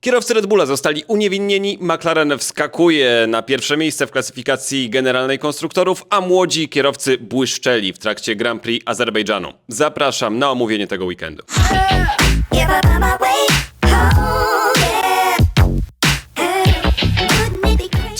Kierowcy Red Bulla zostali uniewinnieni, McLaren wskakuje na pierwsze miejsce w klasyfikacji generalnej konstruktorów, a młodzi kierowcy błyszczeli w trakcie Grand Prix Azerbejdżanu. Zapraszam na omówienie tego weekendu.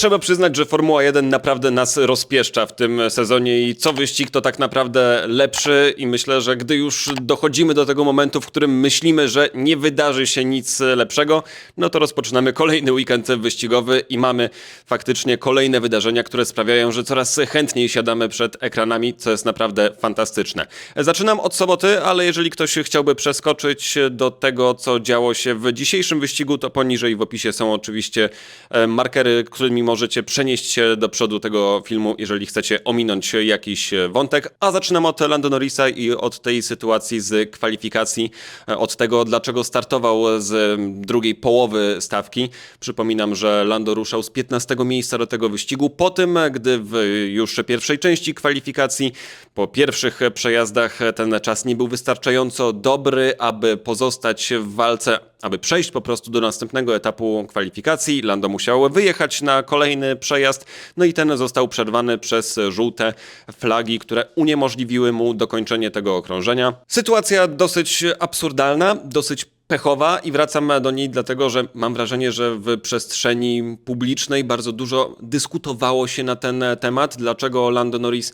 Trzeba przyznać, że Formuła 1 naprawdę nas rozpieszcza w tym sezonie i co wyścig to tak naprawdę lepszy i myślę, że gdy już dochodzimy do tego momentu, w którym myślimy, że nie wydarzy się nic lepszego, no to rozpoczynamy kolejny weekend wyścigowy i mamy faktycznie kolejne wydarzenia, które sprawiają, że coraz chętniej siadamy przed ekranami, co jest naprawdę fantastyczne. Zaczynam od soboty, ale jeżeli ktoś chciałby przeskoczyć do tego, co działo się w dzisiejszym wyścigu, to poniżej w opisie są oczywiście e, markery, którymi możecie przenieść się do przodu tego filmu, jeżeli chcecie ominąć jakiś e, wątek. A zaczynam od Lando Norrisa i od tej sytuacji z kwalifikacji, e, od tego, dlaczego startował z drugiej połowy stawki. Przypominam, że Lando ruszał z 15 miejsca do tego wyścigu, po tym, gdy w już pierwszej części kwalifikacji, po pierwszych przejazdach ten czas nie był wystarczająco dobry, aby pozostać w walce aby przejść po prostu do następnego etapu kwalifikacji, Lando musiał wyjechać na kolejny przejazd, no i ten został przerwany przez żółte flagi, które uniemożliwiły mu dokończenie tego okrążenia. Sytuacja dosyć absurdalna, dosyć pechowa i wracam do niej dlatego, że mam wrażenie, że w przestrzeni publicznej bardzo dużo dyskutowało się na ten temat, dlaczego Lando Norris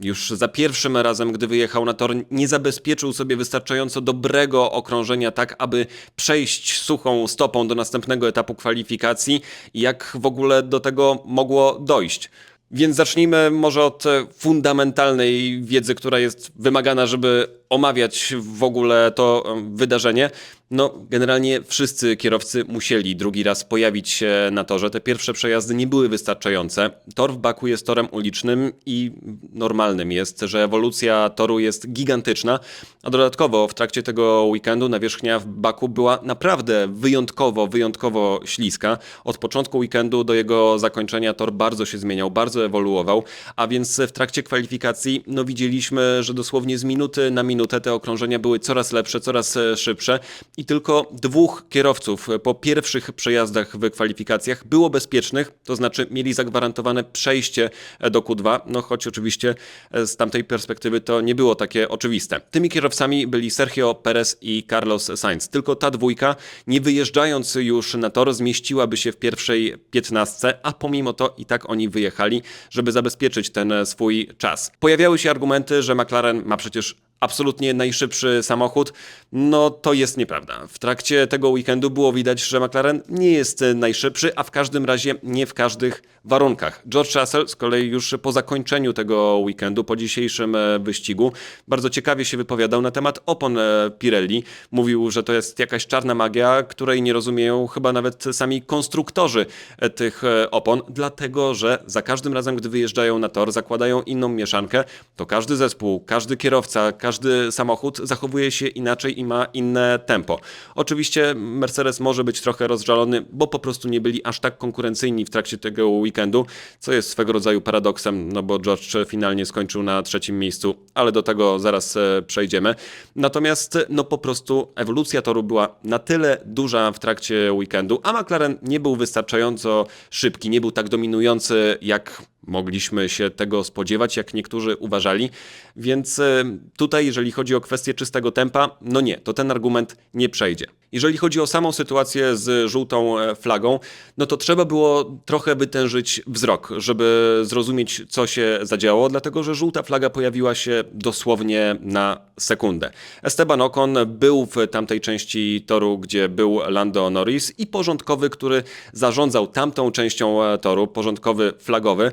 już za pierwszym razem, gdy wyjechał na tor, nie zabezpieczył sobie wystarczająco dobrego okrążenia tak, aby przejść suchą stopą do następnego etapu kwalifikacji i jak w ogóle do tego mogło dojść. Więc zacznijmy może od fundamentalnej wiedzy, która jest wymagana, żeby omawiać w ogóle to wydarzenie. No, generalnie wszyscy kierowcy musieli drugi raz pojawić się na torze. Te pierwsze przejazdy nie były wystarczające. Tor w Baku jest torem ulicznym i normalnym jest, że ewolucja toru jest gigantyczna. A dodatkowo w trakcie tego weekendu nawierzchnia w Baku była naprawdę wyjątkowo, wyjątkowo śliska. Od początku weekendu do jego zakończenia tor bardzo się zmieniał, bardzo ewoluował, a więc w trakcie kwalifikacji no widzieliśmy, że dosłownie z minuty na minutę te okrążenia były coraz lepsze, coraz e, szybsze i tylko dwóch kierowców po pierwszych przejazdach w kwalifikacjach było bezpiecznych, to znaczy mieli zagwarantowane przejście e, do Q2, no choć oczywiście e, z tamtej perspektywy to nie było takie oczywiste. Tymi kierowcami byli Sergio Perez i Carlos Sainz. Tylko ta dwójka, nie wyjeżdżając już na tor, zmieściłaby się w pierwszej piętnastce, a pomimo to i tak oni wyjechali, żeby zabezpieczyć ten e, swój czas. Pojawiały się argumenty, że McLaren ma przecież absolutnie najszybszy samochód, no to jest nieprawda. W trakcie tego weekendu było widać, że McLaren nie jest najszybszy, a w każdym razie nie w każdych warunkach. George Russell z kolei już po zakończeniu tego weekendu, po dzisiejszym e, wyścigu, bardzo ciekawie się wypowiadał na temat opon e, Pirelli. Mówił, że to jest jakaś czarna magia, której nie rozumieją chyba nawet sami konstruktorzy e, tych opon, dlatego że za każdym razem, gdy wyjeżdżają na tor, zakładają inną mieszankę, to każdy zespół, każdy kierowca, każdy samochód zachowuje się inaczej i ma inne tempo. Oczywiście Mercedes może być trochę rozżalony, bo po prostu nie byli aż tak konkurencyjni w trakcie tego weekendu, co jest swego rodzaju paradoksem, no bo George finalnie skończył na trzecim miejscu, ale do tego zaraz e, przejdziemy. Natomiast no po prostu ewolucja toru była na tyle duża w trakcie weekendu, a McLaren nie był wystarczająco szybki, nie był tak dominujący jak mogliśmy się tego spodziewać, jak niektórzy uważali. Więc e, tutaj, jeżeli chodzi o kwestię czystego tempa, no nie, to ten argument nie przejdzie. Jeżeli chodzi o samą sytuację z żółtą e, flagą, no to trzeba było trochę wytężyć wzrok, żeby zrozumieć, co się zadziało, dlatego że żółta flaga pojawiła się dosłownie na sekundę. Esteban Ocon był w tamtej części toru, gdzie był Lando Norris i porządkowy, który zarządzał tamtą częścią e, toru, porządkowy flagowy,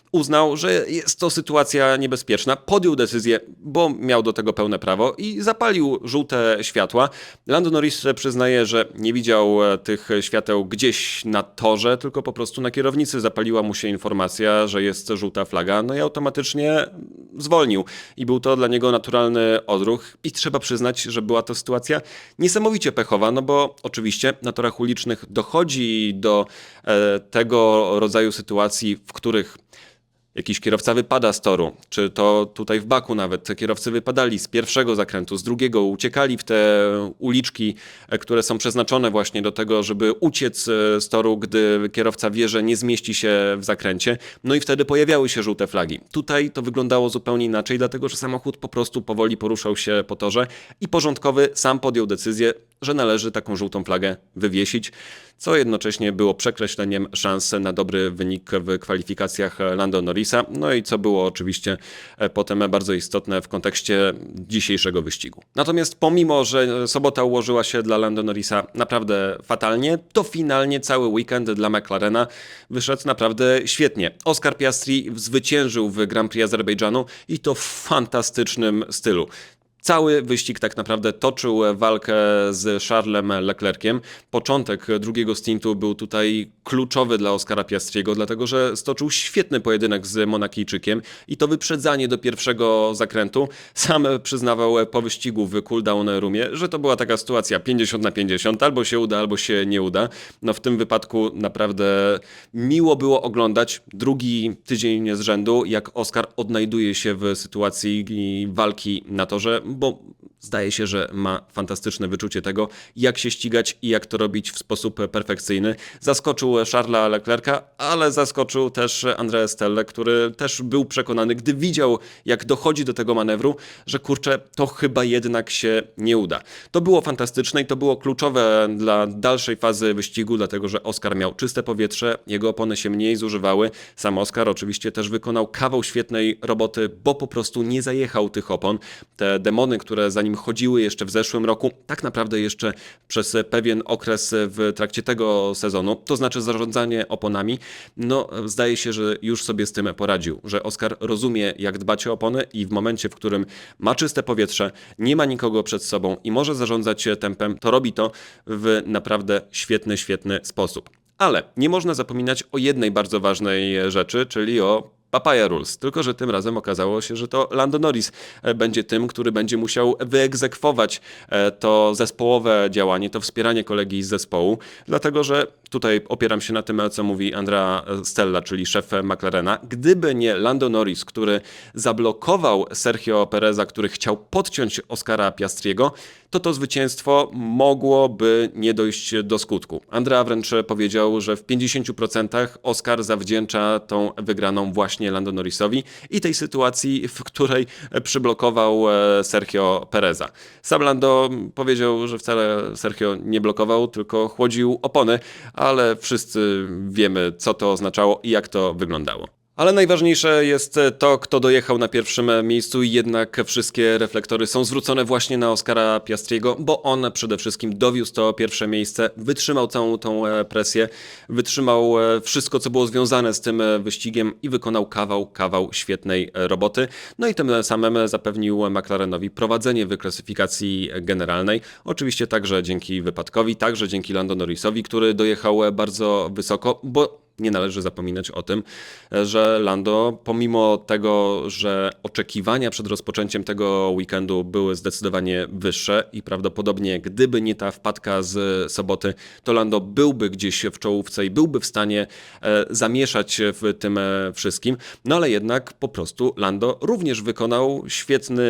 uznał, że jest to sytuacja niebezpieczna, podjął decyzję, bo miał do tego pełne prawo i zapalił żółte światła. Lando Norris przyznaje, że nie widział e, tych świateł gdzieś na torze, tylko po prostu na kierownicy zapaliła mu się informacja, że jest żółta flaga, no i automatycznie zwolnił. I był to dla niego naturalny odruch i trzeba przyznać, że była to sytuacja niesamowicie pechowa, no bo oczywiście na torach ulicznych dochodzi do e, tego rodzaju sytuacji, w których Jakiś kierowca wypada z toru, czy to tutaj w Baku nawet. Kierowcy wypadali z pierwszego zakrętu, z drugiego, uciekali w te uliczki, e, które są przeznaczone właśnie do tego, żeby uciec e, z toru, gdy kierowca wie, że nie zmieści się w zakręcie. No i wtedy pojawiały się żółte flagi. Tutaj to wyglądało zupełnie inaczej, dlatego że samochód po prostu powoli poruszał się po torze i porządkowy sam podjął decyzję, że należy taką żółtą flagę wywiesić, co jednocześnie było przekreśleniem szans na dobry wynik w kwalifikacjach Lando Norrisa, no i co było oczywiście e, potem bardzo istotne w kontekście dzisiejszego wyścigu. Natomiast pomimo, że sobota ułożyła się dla Lando Norrisa naprawdę fatalnie, to finalnie cały weekend dla McLarena wyszedł naprawdę świetnie. Oscar Piastri zwyciężył w Grand Prix Azerbejdżanu i to w fantastycznym stylu. Cały wyścig tak naprawdę toczył walkę z Charlesem Leclerciem. Początek drugiego stintu był tutaj kluczowy dla Oscara Piastriego, dlatego że stoczył świetny pojedynek z Monakijczykiem i to wyprzedzanie do pierwszego zakrętu. Sam przyznawał po wyścigu w cooldown roomie, że to była taka sytuacja 50 na 50, albo się uda, albo się nie uda. No w tym wypadku naprawdę miło było oglądać drugi tydzień z rzędu, jak Oscar odnajduje się w sytuacji walki na torze, bo zdaje się, że ma fantastyczne wyczucie tego, jak się ścigać i jak to robić w sposób perfekcyjny. Zaskoczył Charlesa Leclerca, ale zaskoczył też Andrea Stelle, który też był przekonany, gdy widział, jak dochodzi do tego manewru, że kurczę, to chyba jednak się nie uda. To było fantastyczne i to było kluczowe dla dalszej fazy wyścigu, dlatego że Oscar miał czyste powietrze, jego opony się mniej zużywały. Sam Oscar oczywiście też wykonał kawał świetnej roboty, bo po prostu nie zajechał tych opon. Te demony, które za nim chodziły jeszcze w zeszłym roku, tak naprawdę jeszcze przez pewien okres w trakcie tego sezonu, to znaczy zarządzanie oponami, no zdaje się, że już sobie z tym poradził, że Oscar rozumie jak dbać o opony i w momencie, w którym ma czyste powietrze, nie ma nikogo przed sobą i może zarządzać tempem, to robi to w naprawdę świetny, świetny sposób. Ale nie można zapominać o jednej bardzo ważnej rzeczy, czyli o Papaya Rules. Tylko, że tym razem okazało się, że to Lando Norris e, będzie tym, który będzie musiał wyegzekwować e, to zespołowe działanie, to wspieranie kolegi z zespołu, dlatego że tutaj opieram się na tym, co mówi Andrea Stella, czyli szef McLarena. Gdyby nie Lando Norris, który zablokował Sergio Pereza, który chciał podciąć Oscara Piastriego, to to zwycięstwo mogłoby nie dojść do skutku. Andrea wręcz powiedział, że w 50% Oscar zawdzięcza tą wygraną właśnie Lando Norrisowi i tej sytuacji, w której przyblokował e, Sergio Pereza. Sam Lando powiedział, że wcale Sergio nie blokował, tylko chłodził opony, ale wszyscy wiemy, co to oznaczało i jak to wyglądało. Ale najważniejsze jest to, kto dojechał na pierwszym miejscu i jednak wszystkie reflektory są zwrócone właśnie na Oscara Piastriego, bo on przede wszystkim dowiózł to pierwsze miejsce, wytrzymał całą tą e, presję, wytrzymał e, wszystko, co było związane z tym e, wyścigiem i wykonał kawał, kawał świetnej roboty. No i tym samym zapewnił McLarenowi prowadzenie w klasyfikacji generalnej. Oczywiście także dzięki wypadkowi, także dzięki Lando Norrisowi, który dojechał bardzo wysoko, bo nie należy zapominać o tym, że Lando, pomimo tego, że oczekiwania przed rozpoczęciem tego weekendu były zdecydowanie wyższe i prawdopodobnie gdyby nie ta wpadka z soboty, to Lando byłby gdzieś w czołówce i byłby w stanie e, zamieszać w tym e, wszystkim. No ale jednak po prostu Lando również wykonał świetny,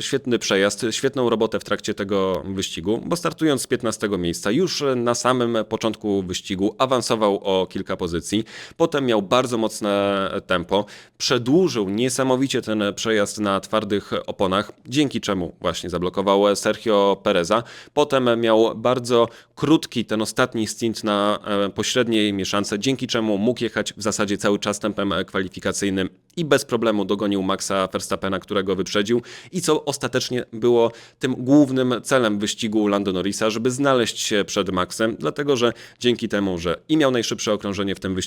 świetny przejazd, świetną robotę w trakcie tego wyścigu, bo startując z 15 miejsca, już na samym początku wyścigu awansował o kilka pozycji. Potem miał bardzo mocne tempo, przedłużył niesamowicie ten przejazd na twardych oponach, dzięki czemu właśnie zablokował Sergio Pereza. Potem miał bardzo krótki ten ostatni stint na e, pośredniej mieszance, dzięki czemu mógł jechać w zasadzie cały czas tempem kwalifikacyjnym i bez problemu dogonił Maxa Verstappena, którego wyprzedził. I co ostatecznie było tym głównym celem wyścigu Lando Norrisa, żeby znaleźć się przed Maxem, dlatego że dzięki temu, że i miał najszybsze okrążenie w tym wyścigu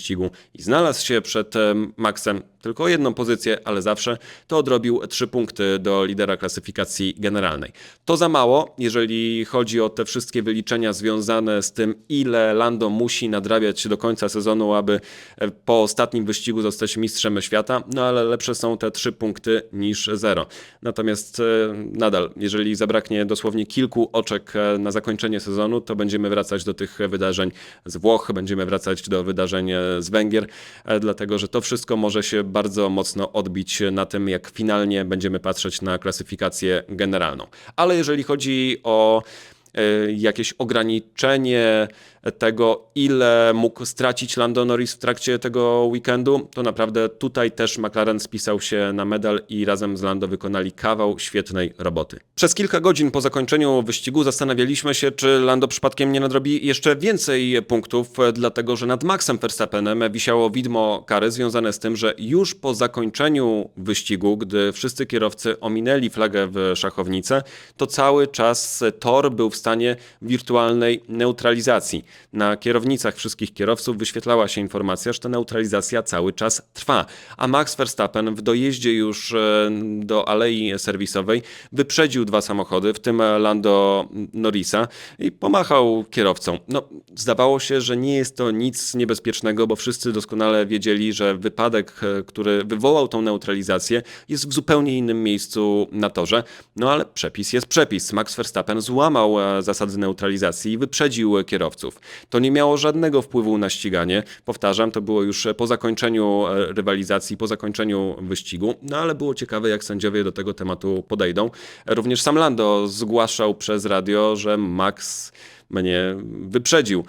i znalazł się przed em, Maxem tylko jedną pozycję, ale zawsze, to odrobił trzy punkty do lidera klasyfikacji generalnej. To za mało, jeżeli chodzi o te wszystkie wyliczenia związane z tym, ile Lando musi nadrabiać do końca sezonu, aby e, po ostatnim wyścigu zostać mistrzem świata, no ale lepsze są te trzy punkty niż zero. Natomiast e, nadal, jeżeli zabraknie dosłownie kilku oczek e, na zakończenie sezonu, to będziemy wracać do tych wydarzeń z Włoch, będziemy wracać do wydarzeń z Węgier, dlatego że to wszystko może się bardzo mocno odbić na tym, jak finalnie będziemy patrzeć na klasyfikację generalną. Ale jeżeli chodzi o jakieś ograniczenie tego, ile mógł stracić Lando Norris w trakcie tego weekendu, to naprawdę tutaj też McLaren spisał się na medal i razem z Lando wykonali kawał świetnej roboty. Przez kilka godzin po zakończeniu wyścigu zastanawialiśmy się, czy Lando przypadkiem nie nadrobi jeszcze więcej punktów, e, dlatego że nad Maxem Verstappenem wisiało widmo kary związane z tym, że już po zakończeniu wyścigu, gdy wszyscy kierowcy ominęli flagę w szachownicę, to cały czas tor był w stanie wirtualnej neutralizacji. Na kierownicach wszystkich kierowców wyświetlała się informacja, że ta neutralizacja cały czas trwa, a Max Verstappen w dojeździe już e, do alei serwisowej wyprzedził dwa samochody, w tym Lando Norrisa i pomachał kierowcom. No, zdawało się, że nie jest to nic niebezpiecznego, bo wszyscy doskonale wiedzieli, że wypadek, e, który wywołał tą neutralizację, jest w zupełnie innym miejscu na torze. No ale przepis jest przepis. Max Verstappen złamał e, zasady neutralizacji i wyprzedził kierowców. To nie miało żadnego wpływu na ściganie. Powtarzam, to było już po zakończeniu e, rywalizacji, po zakończeniu wyścigu. No ale było ciekawe, jak sędziowie do tego tematu podejdą. Również sam Lando zgłaszał przez radio, że Max mnie wyprzedził,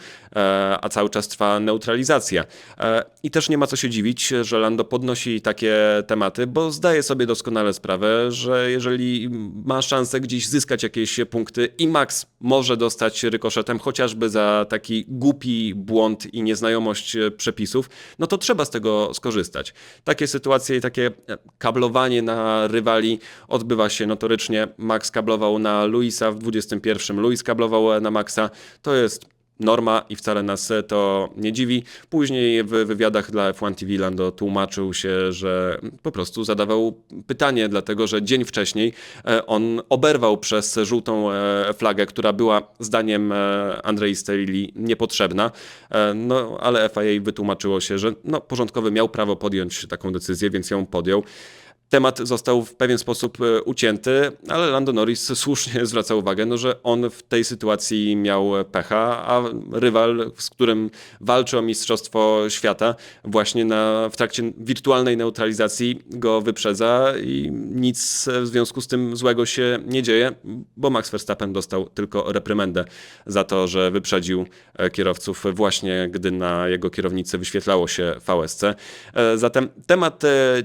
a cały czas trwa neutralizacja. E, I też nie ma co się dziwić, że Lando podnosi takie tematy, bo zdaje sobie doskonale sprawę, że jeżeli ma szansę gdzieś zyskać jakieś punkty i Max może dostać rykoszetem chociażby za taki głupi błąd i nieznajomość przepisów, no to trzeba z tego skorzystać. Takie sytuacje i takie kablowanie na rywali odbywa się notorycznie. Max kablował na Luisa w 21, Luis kablował na Maxa. To jest norma i wcale nas to nie dziwi. Później w wywiadach dla F1 TV Lando tłumaczył się, że po prostu zadawał pytanie, dlatego że dzień wcześniej e, on oberwał przez żółtą e, flagę, która była zdaniem e, Andrei Sterili niepotrzebna, no ale FIA wytłumaczyło się, że no, porządkowy miał prawo podjąć taką decyzję, więc ją podjął. Temat został w pewien sposób e, ucięty, ale Lando Norris słusznie zwraca uwagę, no, że on w tej sytuacji miał pecha, a rywal, z którym walczy o Mistrzostwo Świata, właśnie na, w trakcie wirtualnej neutralizacji go wyprzedza i nic w związku z tym złego się nie dzieje, bo Max Verstappen dostał tylko reprymendę za to, że wyprzedził e, kierowców właśnie, gdy na jego kierownicy wyświetlało się VSC. E, Zatem temat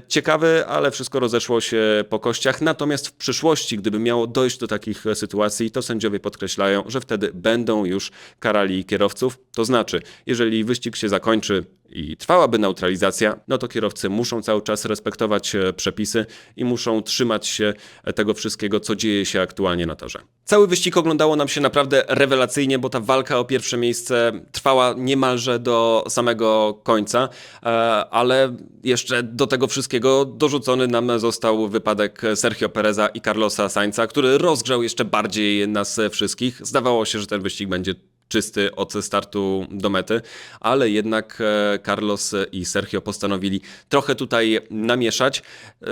ciekawy, ale wszystko rozeszło się po kościach. Natomiast w przyszłości, gdyby miało dojść do takich sytuacji, to sędziowie podkreślają, że wtedy będą już karali kierowców. To znaczy, jeżeli wyścig się zakończy i trwałaby neutralizacja, no to kierowcy muszą cały czas respektować e, przepisy i muszą trzymać się e, tego wszystkiego, co dzieje się aktualnie na torze. Cały wyścig oglądało nam się naprawdę rewelacyjnie, bo ta walka o pierwsze miejsce trwała niemalże do samego końca, e, ale jeszcze do tego wszystkiego dorzucony nam został wypadek Sergio Pereza i Carlosa Sainza, który rozgrzał jeszcze bardziej nas wszystkich. Zdawało się, że ten wyścig będzie czysty od startu do mety, ale jednak e, Carlos i Sergio postanowili trochę tutaj namieszać. E,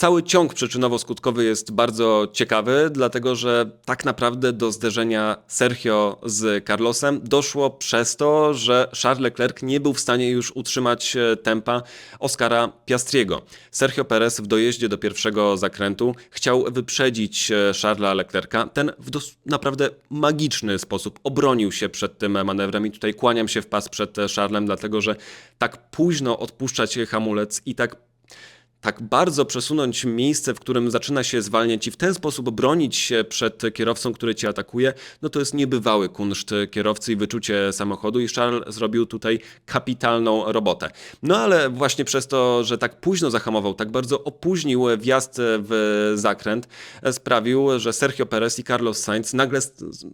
Cały ciąg przyczynowo-skutkowy jest bardzo ciekawy, dlatego że tak naprawdę do zderzenia Sergio z Carlosem doszło przez to, że Charles Leclerc nie był w stanie już utrzymać e, tempa Oscara Piastriego. Sergio Perez w dojeździe do pierwszego zakrętu chciał wyprzedzić Charlesa Leclerca. Ten w naprawdę magiczny sposób obronił się przed tym manewrem i tutaj kłaniam się w pas przed e, Charlesem, dlatego że tak późno odpuszczać hamulec i tak tak bardzo przesunąć miejsce, w którym zaczyna się zwalniać i w ten sposób bronić się przed kierowcą, który cię atakuje, no to jest niebywały kunszt kierowcy i wyczucie samochodu i Charles zrobił tutaj kapitalną robotę. No ale właśnie przez to, że tak późno zahamował, tak bardzo opóźnił wjazd w zakręt, sprawił, że Sergio Perez i Carlos Sainz nagle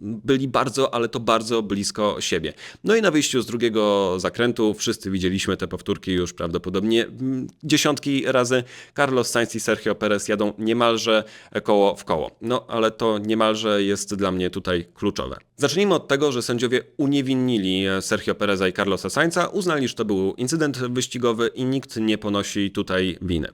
byli bardzo, ale to bardzo blisko siebie. No i na wyjściu z drugiego zakrętu wszyscy widzieliśmy te powtórki już prawdopodobnie mm, dziesiątki razy. Carlos Sainz i Sergio Perez jadą niemalże koło w koło. No ale to niemalże jest dla mnie tutaj kluczowe. Zacznijmy od tego, że sędziowie uniewinnili Sergio Pereza i Carlosa Sainza, uznali, że to był incydent wyścigowy i nikt nie ponosi tutaj winy.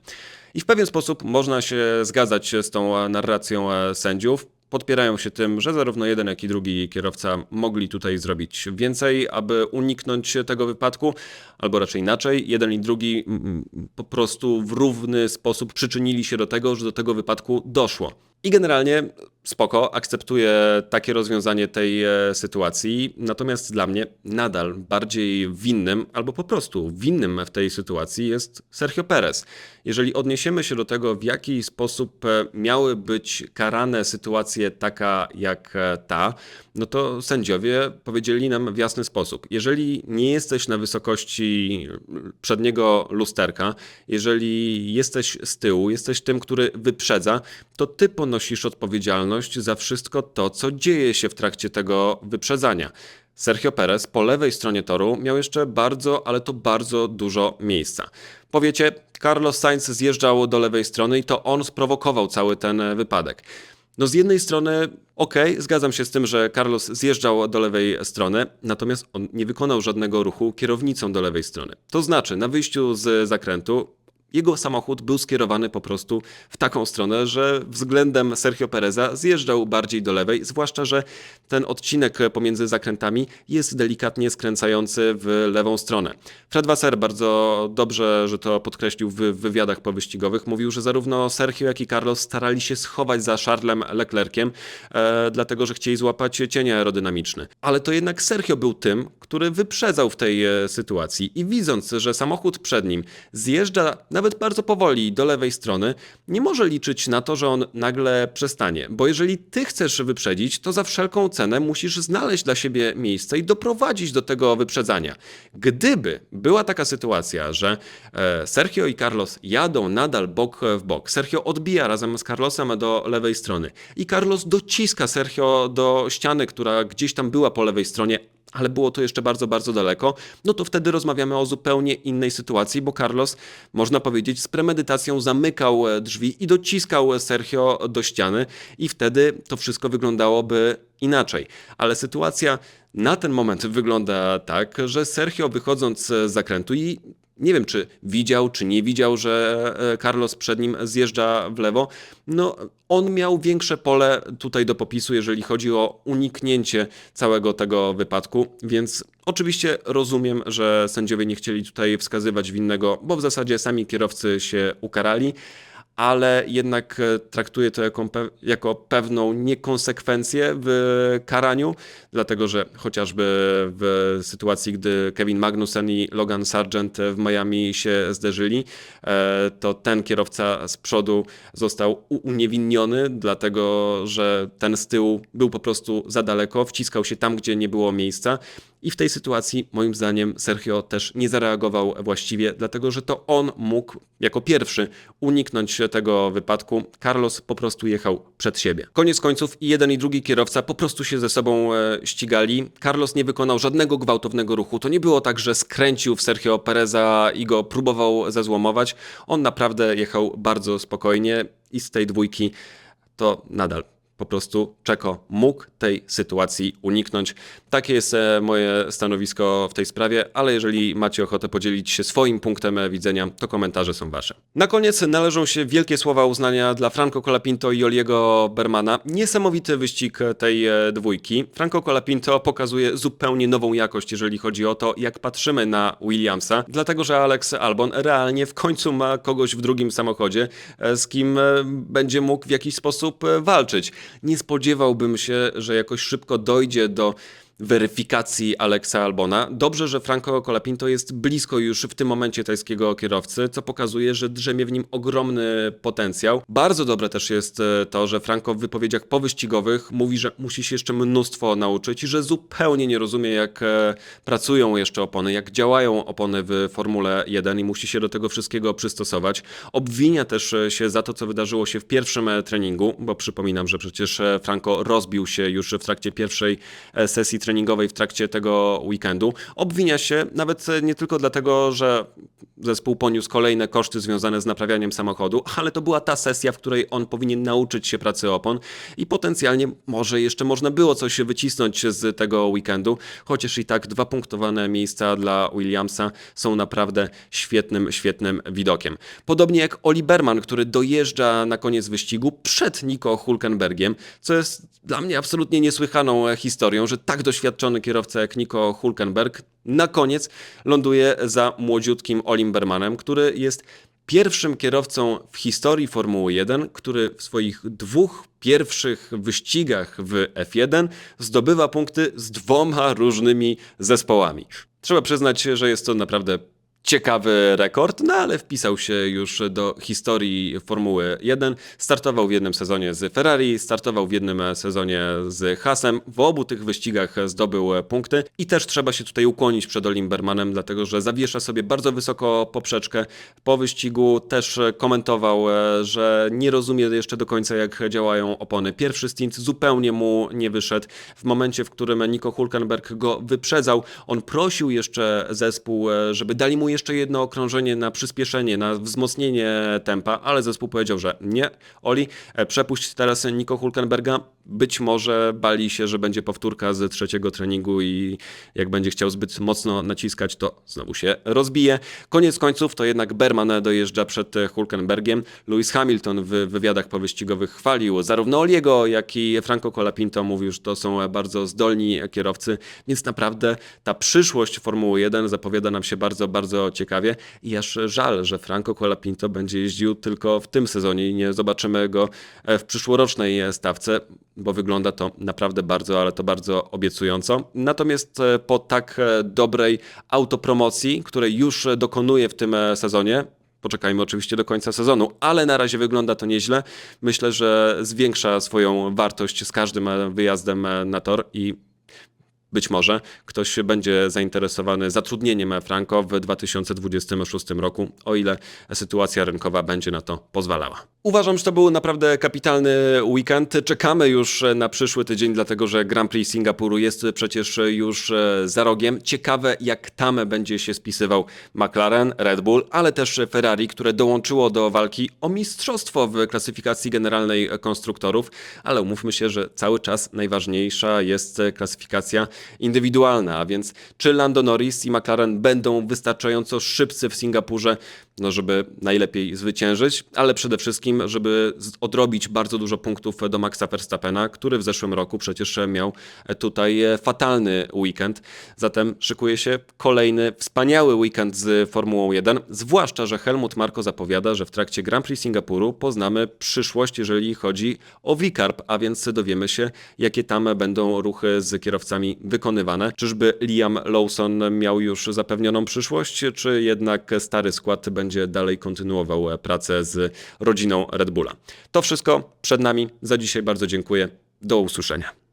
I w pewien sposób można się zgadzać z tą narracją sędziów. Podpierają się tym, że zarówno jeden, jak i drugi kierowca mogli tutaj zrobić więcej, aby uniknąć tego wypadku, albo raczej inaczej, jeden i drugi mm, mm, po prostu w równy sposób przyczynili się do tego, że do tego wypadku doszło. I generalnie spoko, akceptuję takie rozwiązanie tej e, sytuacji, natomiast dla mnie nadal bardziej winnym, albo po prostu winnym w tej sytuacji jest Sergio Perez. Jeżeli odniesiemy się do tego, w jaki sposób e, miały być karane sytuacje taka jak e, ta, no to sędziowie powiedzieli nam w jasny sposób. Jeżeli nie jesteś na wysokości przedniego lusterka, jeżeli jesteś z tyłu, jesteś tym, który wyprzedza, to ty ponosisz odpowiedzialność za wszystko to, co dzieje się w trakcie tego wyprzedzania. Sergio Perez po lewej stronie toru miał jeszcze bardzo, ale to bardzo dużo miejsca. Powiecie, Carlos Sainz zjeżdżał do lewej strony i to on sprowokował cały ten wypadek. No z jednej strony, okej, zgadzam się z tym, że Carlos zjeżdżał do lewej strony, natomiast on nie wykonał żadnego ruchu kierownicą do lewej strony. To znaczy, na wyjściu z zakrętu jego samochód był skierowany po prostu w taką stronę, że względem Sergio Pereza zjeżdżał bardziej do lewej, zwłaszcza, że ten odcinek pomiędzy zakrętami jest delikatnie skręcający w lewą stronę. Fred Wasser bardzo dobrze, że to podkreślił w wywiadach powyścigowych, mówił, że zarówno Sergio, jak i Carlos starali się schować za Charlesem Leclerciem, e, dlatego, że chcieli złapać cień aerodynamiczny. Ale to jednak Sergio był tym, który wyprzedzał w tej e, sytuacji i widząc, że samochód przed nim zjeżdża nawet bardzo powoli do lewej strony, nie może liczyć na to, że on nagle przestanie. Bo jeżeli ty chcesz wyprzedzić, to za wszelką cenę musisz znaleźć dla siebie miejsce i doprowadzić do tego wyprzedzania. Gdyby była taka sytuacja, że e, Sergio i Carlos jadą nadal bok w bok, Sergio odbija razem z Carlosem do lewej strony i Carlos dociska Sergio do ściany, która gdzieś tam była po lewej stronie, ale było to jeszcze bardzo, bardzo daleko, no to wtedy rozmawiamy o zupełnie innej sytuacji, bo Carlos, można powiedzieć, z premedytacją zamykał e, drzwi i dociskał Sergio do ściany i wtedy to wszystko wyglądało,by inaczej. Ale sytuacja na ten moment wygląda tak, że Sergio wychodząc z zakrętu i nie wiem, czy widział, czy nie widział, że e, Carlos przed nim zjeżdża w lewo. No, on miał większe pole tutaj do popisu, jeżeli chodzi o uniknięcie całego tego wypadku, więc oczywiście rozumiem, że sędziowie nie chcieli tutaj wskazywać winnego, bo w zasadzie sami kierowcy się ukarali ale jednak e, traktuję to jako, jako pewną niekonsekwencję w karaniu, dlatego że chociażby w sytuacji, gdy Kevin Magnussen i Logan Sargent w Miami się zderzyli, e, to ten kierowca z przodu został uniewinniony, dlatego że ten z tyłu był po prostu za daleko, wciskał się tam, gdzie nie było miejsca. I w tej sytuacji, moim zdaniem, Sergio też nie zareagował właściwie, dlatego że to on mógł jako pierwszy uniknąć tego wypadku. Carlos po prostu jechał przed siebie. Koniec końców i jeden i drugi kierowca po prostu się ze sobą e, ścigali. Carlos nie wykonał żadnego gwałtownego ruchu. To nie było tak, że skręcił w Sergio Pereza i go próbował zezłomować. On naprawdę jechał bardzo spokojnie i z tej dwójki to nadal po prostu Czeko mógł tej sytuacji uniknąć. Takie jest e, moje stanowisko w tej sprawie, ale jeżeli macie ochotę podzielić się swoim punktem e, widzenia, to komentarze są wasze. Na koniec należą się wielkie słowa uznania dla Franco Colapinto i Oliego Bermana. Niesamowity wyścig tej e, dwójki. Franco Colapinto pokazuje zupełnie nową jakość, jeżeli chodzi o to, jak patrzymy na Williamsa, dlatego że Alex Albon realnie w końcu ma kogoś w drugim samochodzie, z kim będzie mógł w jakiś sposób walczyć. Nie spodziewałbym się, że jakoś szybko dojdzie do weryfikacji Alexa Albona. Dobrze, że Franco Colapinto jest blisko już w tym momencie tajskiego kierowcy, co pokazuje, że drzemie w nim ogromny potencjał. Bardzo dobre też jest e, to, że Franco w wypowiedziach powyścigowych mówi, że musi się jeszcze mnóstwo nauczyć i że zupełnie nie rozumie, jak e, pracują jeszcze opony, jak działają opony w Formule 1 i musi się do tego wszystkiego przystosować. Obwinia też e, się za to, co wydarzyło się w pierwszym treningu, bo przypominam, że przecież Franco rozbił się już w trakcie pierwszej sesji treningowej w trakcie tego weekendu. Obwinia się nawet nie tylko dlatego, że zespół poniósł kolejne koszty związane z naprawianiem samochodu, ale to była ta sesja, w której on powinien nauczyć się pracy opon i potencjalnie może jeszcze można było coś wycisnąć z tego weekendu, chociaż i tak dwa punktowane miejsca dla Williamsa są naprawdę świetnym, świetnym widokiem. Podobnie jak Oli Berman, który dojeżdża na koniec wyścigu przed Nico Hulkenbergiem, co jest dla mnie absolutnie niesłychaną historią, że tak doświadczony kierowca jak Nico Hulkenberg na koniec ląduje za młodziutkim Olim Bermanem, który jest pierwszym kierowcą w historii Formuły 1, który w swoich dwóch pierwszych wyścigach w F1 zdobywa punkty z dwoma różnymi zespołami. Trzeba przyznać, że jest to naprawdę ciekawy rekord, no ale wpisał się już do historii Formuły 1. Startował w jednym sezonie z Ferrari, startował w jednym sezonie z Hasem. W obu tych wyścigach zdobył punkty i też trzeba się tutaj ukłonić przed Olim Bermanem, dlatego że zawiesza sobie bardzo wysoko poprzeczkę. Po wyścigu też komentował, że nie rozumie jeszcze do końca jak działają opony. Pierwszy stint zupełnie mu nie wyszedł. W momencie, w którym Nico Hulkenberg go wyprzedzał, on prosił jeszcze zespół, żeby dali mu jeszcze jedno okrążenie na przyspieszenie, na wzmocnienie tempa, ale zespół powiedział, że nie. Oli, e, przepuść teraz Nico Hulkenberga. Być może bali się, że będzie powtórka z trzeciego treningu i jak będzie chciał zbyt mocno naciskać, to znowu się rozbije. Koniec końców to jednak Berman dojeżdża przed Hulkenbergiem. Lewis Hamilton w wywiadach powyścigowych chwalił zarówno Oliego, jak i Franco Colapinto. Mówił, że to są bardzo zdolni kierowcy, więc naprawdę ta przyszłość Formuły 1 zapowiada nam się bardzo, bardzo ciekawie i aż żal, że Franco Colapinto będzie jeździł tylko w tym sezonie i nie zobaczymy go e, w przyszłorocznej stawce, bo wygląda to naprawdę bardzo, ale to bardzo obiecująco. Natomiast e, po tak e, dobrej autopromocji, której już dokonuje w tym sezonie, Poczekajmy oczywiście do końca sezonu, ale na razie wygląda to nieźle. Myślę, że zwiększa swoją wartość z każdym wyjazdem na tor i być może ktoś będzie zainteresowany zatrudnieniem Franco w 2026 roku, o ile sytuacja rynkowa będzie na to pozwalała. Uważam, że to był naprawdę kapitalny weekend. Czekamy już na przyszły tydzień, dlatego że Grand Prix Singapuru jest przecież już za rogiem. Ciekawe, jak tam będzie się spisywał McLaren, Red Bull, ale też Ferrari, które dołączyło do walki o mistrzostwo w klasyfikacji generalnej konstruktorów. Ale umówmy się, że cały czas najważniejsza jest klasyfikacja indywidualna, a więc czy Lando Norris i McLaren będą wystarczająco szybcy w Singapurze, no żeby najlepiej zwyciężyć, ale przede wszystkim, żeby odrobić bardzo dużo punktów do Maxa Verstappena, który w zeszłym roku przecież miał tutaj e, fatalny weekend. Zatem szykuje się kolejny wspaniały weekend z Formułą 1, zwłaszcza, że Helmut Marko zapowiada, że w trakcie Grand Prix Singapuru poznamy przyszłość, jeżeli chodzi o Vicarb, a więc dowiemy się, jakie tam będą ruchy z kierowcami wykonywane. Czyżby Liam Lawson miał już zapewnioną przyszłość, czy jednak stary skład będzie dalej kontynuował pracę z rodziną Red Bulla? To wszystko przed nami. Za dzisiaj bardzo dziękuję. Do usłyszenia.